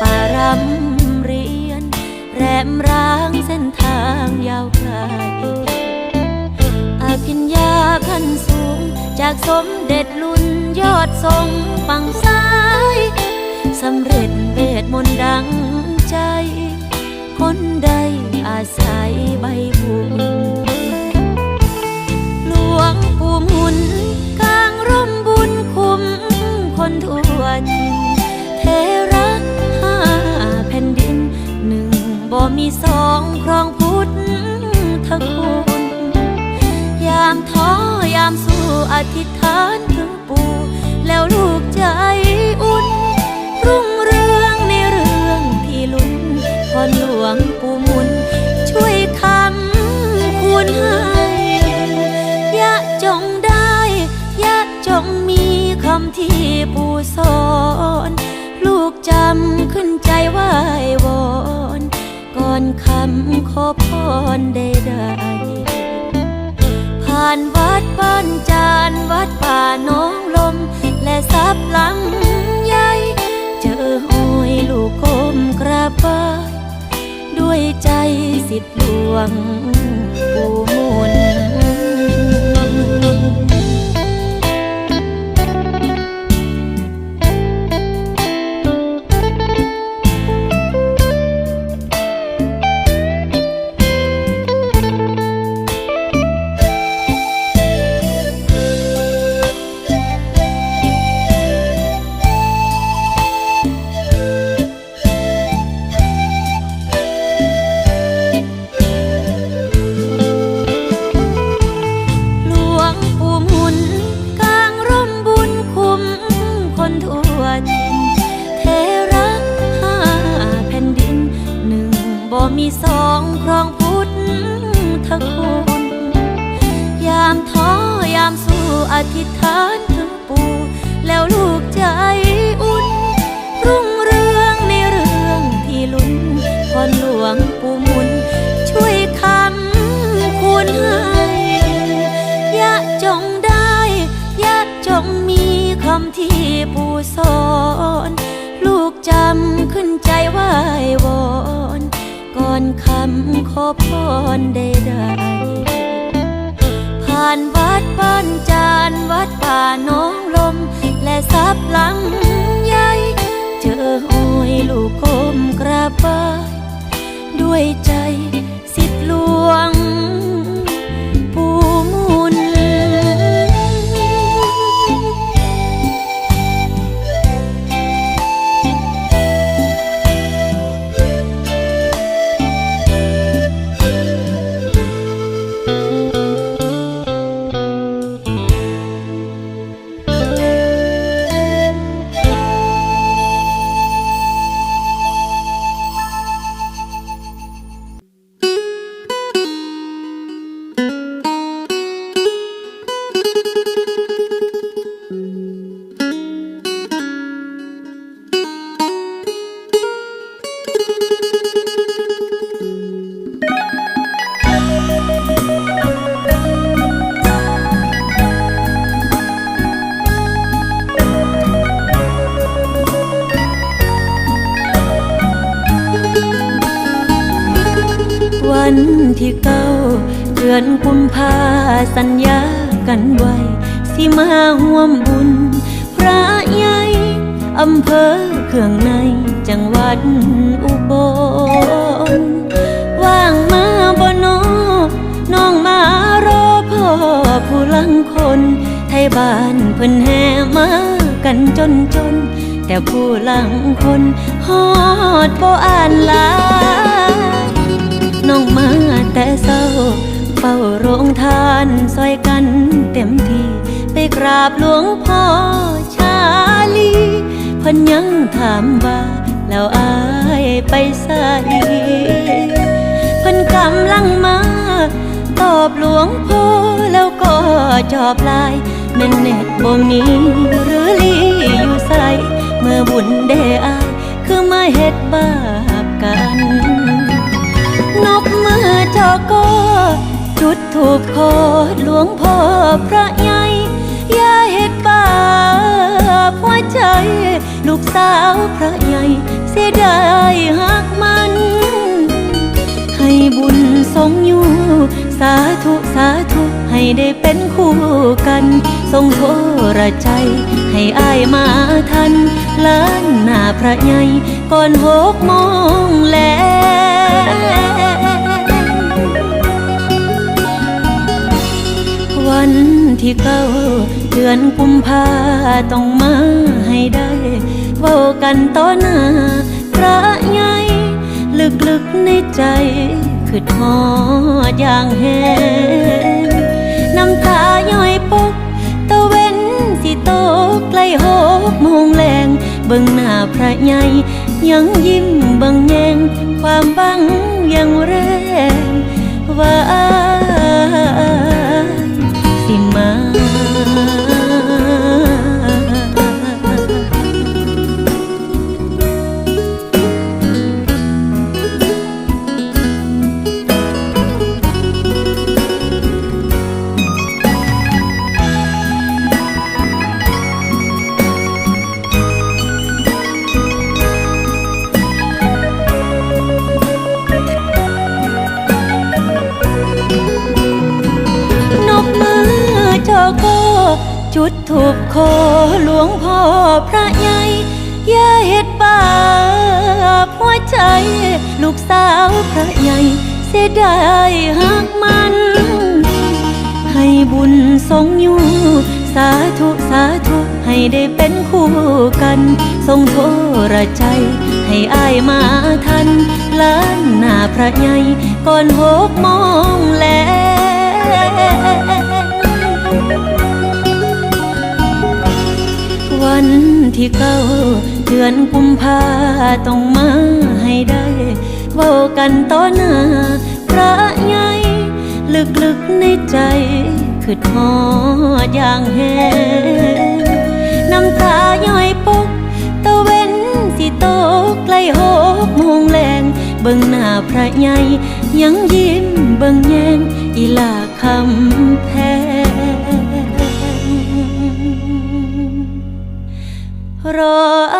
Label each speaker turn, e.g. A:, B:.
A: ป่ารำเรียน แรมร้างเส้นทางยาวไกลอากินยาขั้นสูง จากสมเด็จลุนยอดทรงปังซ้ายสำเร็จเวทมนต์ดังใจ คนใดอาศัยใบบุญหลวงปู่หมุนกลางร่มบุญคุ้มคนทวทิน มีสองครองพุทธทคุณ ยามท้อยามสู้อธิษฐานถึงปู่ แล้วลูกใจอุ่น รุ่งเรืองในเรื่องที่ลุ้นพรหลวงปู่มุน ช่วยคำคุณให้ยะจงได้ยะจงมีคำที่ปู่สอน ลูกจำขึ้น คำขอพรใดๆผ่านวัดบ้านจานวัดป่าน้องลม และซับหลังใหญ่เจอหอยลูกก้มกระบไหว้ด้วยใจสิทธิ์หลวงปู่มุน ธิษฐานถึงปู่แล้วลูกใจอุ่น รุ่งเรืองในเรื่องที่ลุ้นพรหลวงปู่มุน ช่วยคำคุณให้ยะจงได้ยะจงมีคำที่ปู่สอน ลูกจำขึ้นใจไหว้วอน ก่อนคำขอพรใดๆานวัดบ้านจานวัดป่าน้องลม และซับหลังใหญ่เจอหอยลูกคมกราบไหว้ด้วยใจสิทธิหลวง ที่เก้าเดือนกุมภาสัญญากันไว้ สิมาห่วมบุญ พระใหญ่อำเภอเครื่องในจังหวัดอุบลว่างมาบ่นอน้องมารอพ่อผู้ลังคน ไทยบ้านเพิ่นแห่มากันจนจน แต่ผู้ลังคน ฮอดบ่อ่านลา น้องมาแต่เศร้าเฝ้าโรงทานซอยกันเต็มที่ไปกราบหลวงพ่อชาลีเพิ่นยังถามว่าแล้วอายไปใส่พันกำลังมา ตอบหลวงพ่อแล้วก็จอบลายแม่นเน็ตบ่มีหรือลีอยู่ใส่เมื่อบุญได้อาย คือมาเฮ็ดบาปกัน อจอก็จุดถูกคอหลวงพ่อพระใหญ่อย่าเฮ็ดบาหัวใจ ลูกสาวพระใหญ่ เสียดายหักมัน ให้บุญทรงอยู่ สาธุสาธุให้ได้เป็นคู่กัน ทรงโทรใจ ให้อายมาทันล้านหน้าพระใหญ่ก่อนหกโมงแล้ว ที่เก้าเดือนกุมภาต้องมาให้ได้เว้ากันต่อหน้าพระใหญ่ลึกๆในใจคือทอดอย่างแห้งน้ำตาย้อยปกตะเว้นสิโตใกล้หกมงแรงเบิ่งหน้าพระใหญ่ยังยิ้มเบิ่งแยงความบังยังแรงว่า อโกจุดถูกคอหลวงพ่อพระใหญ่อย่าเฮ็ดบาปหัวใจ ลูกสาวพระใหญ่เสียดายหักมัน ให้บุญทรงอยู่สาธุสาธุให้ได้เป็นคู่กัน ทรงโทรใจ ให้อายมาทันล้านหน้าพระใหญ่ก่อนหกโมงแล้ว ที่เก้าเดือนกุมภาต้องมาให้ได้เว้ากันต่อหน้าพระใหญ่ลึกๆในใจคือทอดอย่างแห้งน้ำตาย้อยปกตะเว้นสิโตกใกล้หกโมงแรงเบิ่งหน้าพระใหญ่ยังยิ้มเบิ่งแยงอีลาคำ รออาย